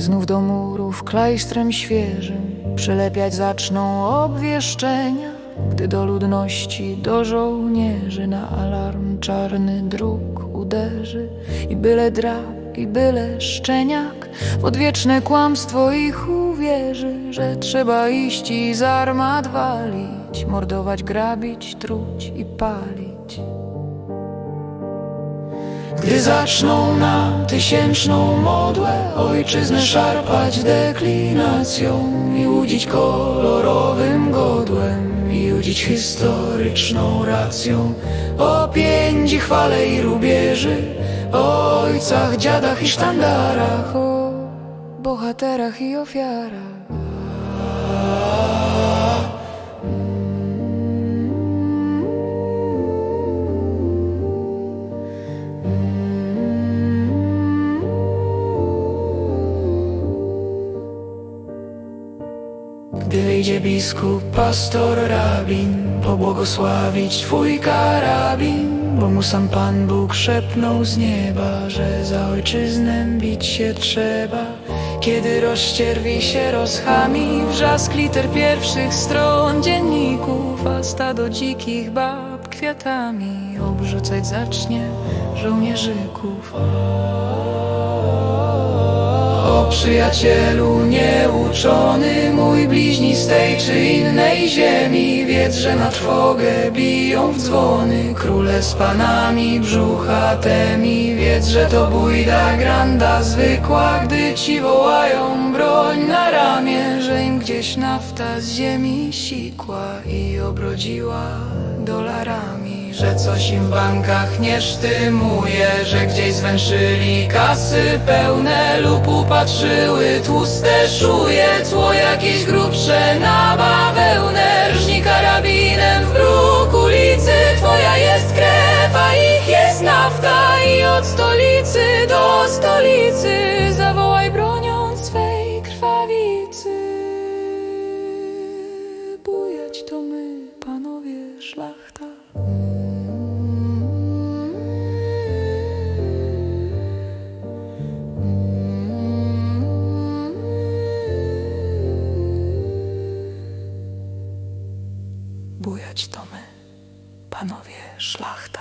znów do murów klejstrem świeżym przylepiać zaczną obwieszczenia, gdy do ludności, do żołnierzy na alarm czarny dróg uderzy i byle drab, i byle szczeniak w odwieczne kłamstwo ich uwierzy, że trzeba iść i z armat walić, mordować, grabić, truć i palić. Gdy zaczną na tysięczną modłę ojczyznę szarpać deklinacją i łudzić kolorowym godłem i łudzić historyczną racją o piędzi, chwale i rubieży, o ojcach, dziadach i sztandarach, o bohaterach i ofiarach. Gdy wyjdzie biskup, pastor, rabin Pobłogosławić twój karabin Bo mu sam Pan Bóg szepnął z nieba Że za ojczyznę bić się trzeba. Kiedy rozścierwi się rozchami Wrzask liter pierwszych stron dzienników A stado dzikich bab kwiatami Obrzucać zacznie żołnierzyków przyjacielu nieuczony, mój bliźni z tej czy innej ziemi, wiedz, że na trwogę biją w dzwony króle z panami brzuchatemi, wiedz, że to bójda granda zwykła, gdy ci wołają broń na ramię, im gdzieś nafta z ziemi sikła i obrodziła dolarami. Że coś im w bankach nie sztymuje Że gdzieś zwęszyli kasy pełne Lub upatrzyły tłuste szuje Tło jakieś grubsze na bawełnę Rżni karabinem w bruk ulicy Twoja jest krew, a ich jest nafta I od stolicy do stolicy Bujać to my, panowie szlachta.